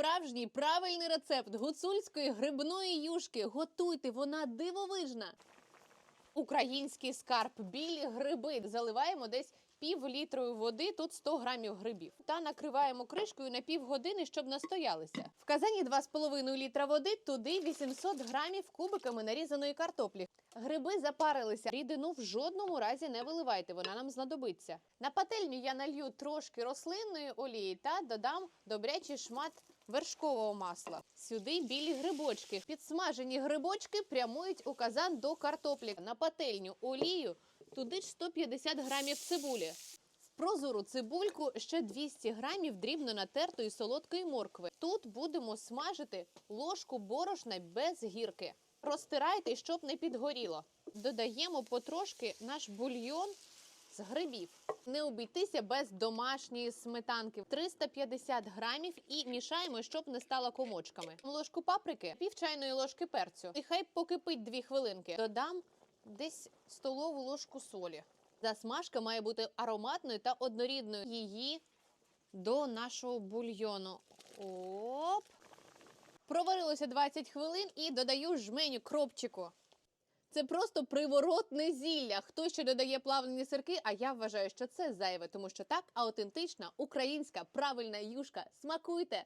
справжній правильний рецепт гуцульської грибної юшки. Готуйте, вона дивовижна. Український скарб, білі гриби. Заливаємо десь пів літрою води, тут 100 грамів грибів. Та накриваємо кришкою на півгодини, щоб настоялися. В казані 2,5 літра води, туди 800 грамів кубиками нарізаної картоплі. Гриби запарилися. Рідину в жодному разі не виливайте, вона нам знадобиться. На пательню я налью трошки рослинної олії та додам добрячий шмат вершкового масла. Сюди білі грибочки. Підсмажені грибочки прямують у казан до картоплі. На пательню олію туди ж 150 грамів цибулі. Прозору цибульку ще 200 грамів дрібно натертої солодкої моркви. Тут будемо смажити ложку борошна без гірки. Розтирайте, щоб не підгоріло. Додаємо потрошки наш бульйон з грибів. Не обійтися без домашньої сметанки 350 грамів і мішаємо, щоб не стало комочками. Ложку паприки, пів чайної ложки перцю. І хай покипить 2 хвилинки. Додам десь столову ложку солі. Засмажка має бути ароматною та однорідною. Її до нашого бульйону. Оп. Проварилося 20 хвилин і додаю жменю кропчику. Це просто приворотне зілля. Хто ще додає плавлені сирки, а я вважаю, що це зайве, тому що так аутентична українська правильна юшка. Смакуйте!